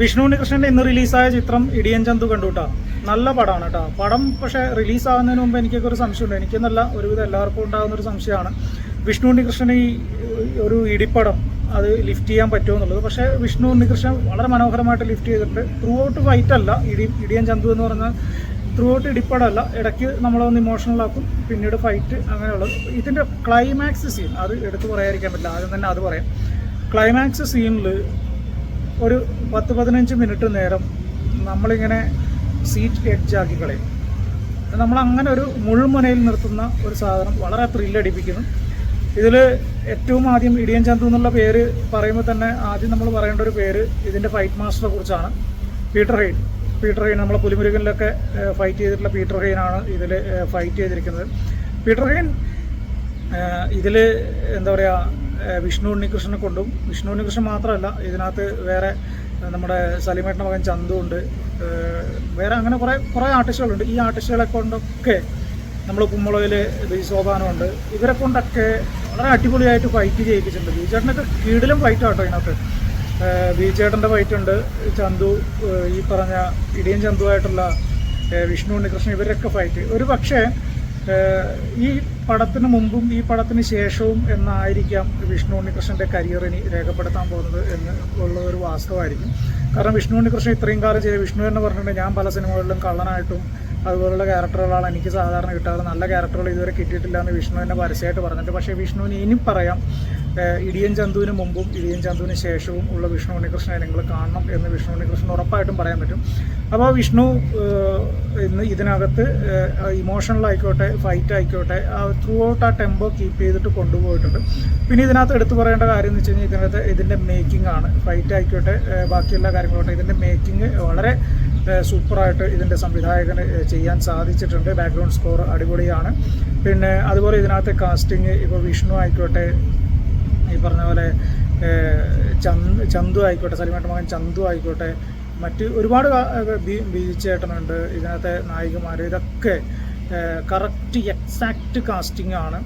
വിഷ്ണു ഉണ്ണികൃഷ്ണന്റെ ഇന്ന് റിലീസായ ചിത്രം ഇടിയൻ ചന്തു കണ്ടു കേട്ടോ നല്ല പടമാണ് കേട്ടോ പടം പക്ഷേ റിലീസാകുന്നതിന് മുമ്പ് എനിക്കൊക്കെ ഒരു സംശയമുണ്ട്. എനിക്കെന്നല്ല ഒരുവിധം എല്ലാവർക്കും ഉണ്ടാകുന്ന ഒരു സംശയമാണ്. വിഷ്ണു ഉണ്ണികൃഷ്ണൻ ഈ ഒരു ഇടിപ്പടം അത് ലിഫ്റ്റ് ചെയ്യാൻ പറ്റുമോ എന്നുള്ളത്. പക്ഷേ വിഷ്ണു ഉണ്ണികൃഷ്ണൻ വളരെ മനോഹരമായിട്ട് ലിഫ്റ്റ് ചെയ്തിട്ട് ത്രൂ ഔട്ട് ഫൈറ്റ് അല്ല ഇടി ഇടിയൻ ചന്തു എന്ന് പറഞ്ഞാൽ ത്രൂ ഔട്ട് ഇടിപ്പടമല്ല ഇടയ്ക്ക് നമ്മളൊന്ന് ഇമോഷണൽ ആക്കും പിന്നീട് ഫൈറ്റ് അങ്ങനെയുള്ളത് ഇതിന്റെ ക്ലൈമാക്സ് സീൻ അത് എടുത്തു പറയാതിരിക്കാൻ പറ്റില്ല. ആദ്യം തന്നെ അത് പറയാം. ക്ലൈമാക്സ് സീനിൽ ഒരു പത്ത് പതിനഞ്ച് മിനിറ്റ് നേരം നമ്മളിങ്ങനെ സീറ്റ് എഡ്ജാക്കി കളയും. നമ്മൾ അങ്ങനെ ഒരു മുഴുമനയിൽ നിർത്തുന്ന ഒരു സാധനം വളരെ ത്രില്ലടിപ്പിക്കുന്നു ഇതിൽ ഏറ്റവും ആദ്യം ഇടിയൻ ചന്തു എന്നുള്ള പേര് പറയുമ്പോൾ തന്നെ ആദ്യം നമ്മൾ പറയേണ്ട ഒരു പേര് ഇതിന്റെ ഫൈറ്റ് മാസ്റ്ററെ കുറിച്ചാണ്. പീറ്റർ ഹെയ്ൻ പീറ്റർ ഹെയ്ൻ നമ്മളെ പുലിമുരുകനിലൊക്കെ ഫൈറ്റ് ചെയ്തിട്ടുള്ള പീറ്റർ ഹെയ്നാണ് ഇതിൽ ഫൈറ്റ് ചെയ്തിരിക്കുന്നത്. പീറ്റർ ഹെയ്ൻ ഇതിൽ എന്താ പറയുക വിഷ്ണു ഉണ്ണികൃഷ്ണനെ കൊണ്ടും. വിഷ്ണു ഉണ്ണികൃഷ്ണൻ മാത്രമല്ല ഇതിനകത്ത് വേറെ നമ്മുടെ സലിമേട്ടന്റെ മകൻ ചന്തു ഉണ്ട്. വേറെ അങ്ങനെ കുറേ കുറേ ആർട്ടിസ്റ്റുകളുണ്ട്. ഈ ആർട്ടിസ്റ്റുകളെ കൊണ്ടൊക്കെ നമ്മൾ കുമ്മളയിൽ ബിജുസോപാനമുണ്ട് ഇവരെ കൊണ്ടൊക്കെ വളരെ അടിപൊളിയായിട്ട് ഫൈറ്റ് ചെയ്യിപ്പിച്ചിട്ടുണ്ട്. ബിജുചേട്ടനൊക്കെ കീടിലും ഫൈറ്റ് ആട്ടോ ഇതിനകത്ത്. ബിജുചേട്ടന്റെ ഫൈറ്റ് ഉണ്ട്. ചന്തു ഈ പറഞ്ഞ ഇടിയൻ ചന്തുവായിട്ടുള്ള വിഷ്ണു ഉണ്ണികൃഷ്ണൻ ഇവരൊക്കെ ഫൈറ്റ് ഒരു പക്ഷേ ഈ പടത്തിന് മുമ്പും ഈ പടത്തിന് ശേഷവും എന്നായിരിക്കാം വിഷ്ണു ഉണ്ണികൃഷ്ണന്റെ കരിയർ ഇനി രേഖപ്പെടുത്താൻ പോകുന്നത് എന്ന് ഉള്ള ഒരു വാസ്തവമായിരിക്കും. കാരണം വിഷ്ണു ഉണ്ണികൃഷ്ണൻ ഇത്രയും കാലം ചെയ്ത വിഷ്ണു എന്ന് പറഞ്ഞിട്ടുണ്ടെങ്കിൽ ഞാൻ പല സിനിമകളിലും കള്ളനായിട്ടും അതുപോലുള്ള ക്യാരക്ടറുകളാണ് എനിക്ക് സാധാരണ കിട്ടാറ് നല്ല ക്യാരക്ടറുകൾ ഇതുവരെ കിട്ടിയിട്ടില്ല എന്ന് വിഷ്ണു എന്നെ പരസ്യമായിട്ട് പറഞ്ഞിട്ട് പക്ഷേ വിഷ്ണുവിന് ഇനി പറയാം ഇടിയൻ ചന്തുവിന് മുമ്പും ഇടിയൻ ചന്തുവിന് ശേഷവും ഉള്ള വിഷ്ണു ഉണ്ണികൃഷ്ണനെ നിങ്ങൾ കാണണം എന്ന് വിഷ്ണു ഉണ്ണികൃഷ്ണൻ ഉറപ്പായിട്ടും പറയാൻ പറ്റും. അപ്പോൾ വിഷ്ണു ഇന്ന് ഇതിനകത്ത് ഇമോഷണൽ ആയിക്കോട്ടെ ഫൈറ്റ് ആയിക്കോട്ടെ ത്രൂ ഔട്ട് ആ ടെമ്പോ കീപ്പ് ചെയ്തിട്ട് കൊണ്ടുപോയിട്ടുണ്ട്. പിന്നെ ഇതിനകത്ത് എടുത്തു പറയേണ്ട കാര്യം എന്ന് വെച്ച് കഴിഞ്ഞാൽ ഇതിനകത്ത് ഇതിന്റെ മേക്കിംഗ് ആണ്. ഫൈറ്റ് ആയിക്കോട്ടെ ബാക്കിയെല്ലാ കാര്യങ്ങളോട്ടെ ഇതിന്റെ മേക്കിംഗ് വളരെ സൂപ്പറായിട്ട് ഇതിന്റെ സംവിധായകന് ചെയ്യാൻ സാധിച്ചിട്ടുണ്ട്. ബാക്ക്ഗ്രൗണ്ട് സ്കോർ അടിപൊളിയാണ്. പിന്നെ അതുപോലെ ഇതിനകത്ത് കാസ്റ്റിംഗ് ഇപ്പോൾ വിഷ്ണു ആയിക്കോട്ടെ ഈ പറഞ്ഞ പോലെ ചന്ദ് ചന്തു ആയിക്കോട്ടെ സലിമേട്ട മകൻ ചന്തു ആയിക്കോട്ടെ മറ്റ് ഒരുപാട് ബീച്ചേട്ടനുണ്ട് ഇതിനകത്തെ നായികമാർ ഇതൊക്കെ കറക്റ്റ് എക്സാക്റ്റ് കാസ്റ്റിംഗ് ആണ്.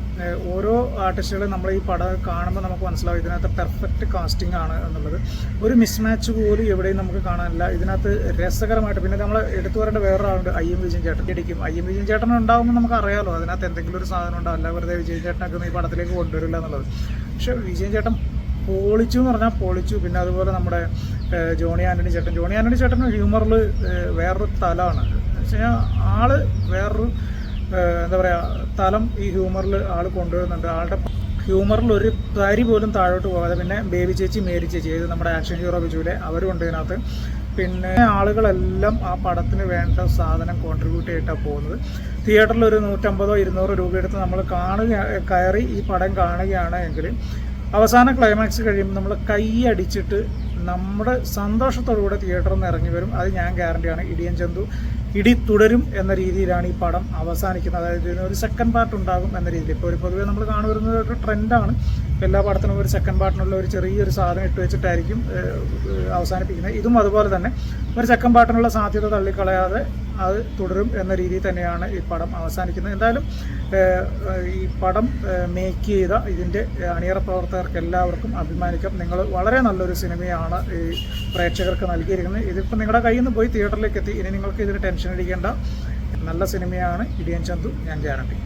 ഓരോ ആർട്ടിസ്റ്റുകളും നമ്മൾ ഈ പടം കാണുമ്പോൾ നമുക്ക് മനസ്സിലാവും ഇതിനകത്ത് പെർഫെക്റ്റ് കാസ്റ്റിംഗ് ആണ് എന്നുള്ളത്. ഒരു മിസ്മാച്ച് പോലും എവിടെയും നമുക്ക് കാണാനില്ല. ഇതിനകത്ത് രസകരമായിട്ട് പിന്നെ നമ്മൾ എടുത്തു പറയേണ്ട വേറൊരാളുണ്ട് ഐ എം വിജയൻ ചേട്ടൻ. ഇടിക്കും ഐ എം വിജയൻ ചേട്ടൻ ഉണ്ടാകുമ്പോൾ നമുക്ക് അറിയാമല്ലോ അതിനകത്ത് എന്തെങ്കിലും ഒരു സാധനം ഉണ്ടാവില്ല വെറുതെ വിജയൻ ചേട്ടനൊക്കെ ഈ പടത്തിലേക്ക് കൊണ്ടുവരില്ല എന്നുള്ളത്. പക്ഷേ വിജയൻ ചേട്ടൻ പൊളിച്ചു എന്ന് പറഞ്ഞാൽ പൊളിച്ചു. പിന്നെ അതുപോലെ നമ്മുടെ ജോണി ആന്റണി ചേട്ടൻ. ജോണി ആന്റണി ചേട്ടൻ ഹ്യൂമറിൽ വേറൊരു തലമാണ് വെച്ച് കഴിഞ്ഞാൽ ആൾ വേറൊരു എന്താ പറയുക തലം ഈ ഹ്യൂമറിൽ ആൾ കൊണ്ടുവരുന്നുണ്ട്. ആളുടെ ഹ്യൂമറിൽ ഒരു തരി പോലും താഴോട്ട് പോകാതെ പിന്നെ ബേബി ചേച്ചി മേരി ചേച്ചി ഇത് നമ്മുടെ ആക്ഷൻ ഹീറോ ബിജുവിലെ അവരും ഉണ്ട് ഇതിനകത്ത്. പിന്നെ ആളുകളെല്ലാം ആ പടത്തിന് വേണ്ട സാധനം കോൺട്രിബ്യൂട്ട് ചെയ്തിട്ടാണ് പോകുന്നത്. തിയേറ്ററിൽ ഒരു നൂറ്റമ്പതോ ഇരുന്നൂറോ രൂപ എടുത്ത് നമ്മൾ കാണുക കയറി ഈ പടം കാണുകയാണ് എങ്കിൽ അവസാന ക്ലൈമാക്സ് കഴിയുമ്പോൾ നമ്മൾ കൈ അടിച്ചിട്ട് നമ്മുടെ സന്തോഷത്തോടുകൂടെ തിയേറ്ററിൽ നിന്ന് ഇറങ്ങി വരും. അത് ഞാൻ ഗ്യാരണ്ടിയാണ് ഇടിയൻ ചന്തു ഇടി തുടരും എന്ന രീതിയിലാണ് ഈ പടം അവസാനിക്കുന്നത്. അതായത് ഇതിന് ഒരു സെക്കൻഡ് പാർട്ട് ഉണ്ടാകും എന്ന രീതിയിൽ. ഇപ്പോൾ ഒരു പൊതുവെ നമ്മൾ കാണുവരുന്നത് ഒരു ട്രെൻഡാണ് എല്ലാ പടത്തിനും ഒരു സെക്കൻഡ് പാർട്ടിനുള്ള ഒരു ചെറിയൊരു സാധനം ഇട്ട് വെച്ചിട്ടായിരിക്കും അവസാനിപ്പിക്കുന്നത്. ഇതും അതുപോലെ തന്നെ ഒരു സെക്കൻഡ് പാർട്ടിനുള്ള സാധ്യത തള്ളിക്കളയാതെ അത് തുടരും എന്ന രീതിയിൽ തന്നെയാണ് ഈ പടം അവസാനിക്കുന്നത്. എന്തായാലും ഈ പടം മേക്ക് ചെയ്ത ഇതിന്റെ അണിയറ പ്രവർത്തകർക്ക് എല്ലാവർക്കും അഭിമാനിക്കാം. നിങ്ങൾ വളരെ നല്ലൊരു സിനിമയാണ് ഈ പ്രേക്ഷകർക്ക് നൽകിയിരിക്കുന്നത്. ഇതിപ്പോൾ നിങ്ങളുടെ കയ്യിൽ നിന്ന് പോയി തിയേറ്ററിലേക്ക് എത്തി. ഇനി നിങ്ങൾക്ക് ഇതിന് ടെൻഷൻ അടിക്കേണ്ട. നല്ല സിനിമയാണ് ഇടിയൻ ചന്തു ഞാൻ ഗ്യാരണ്ടി.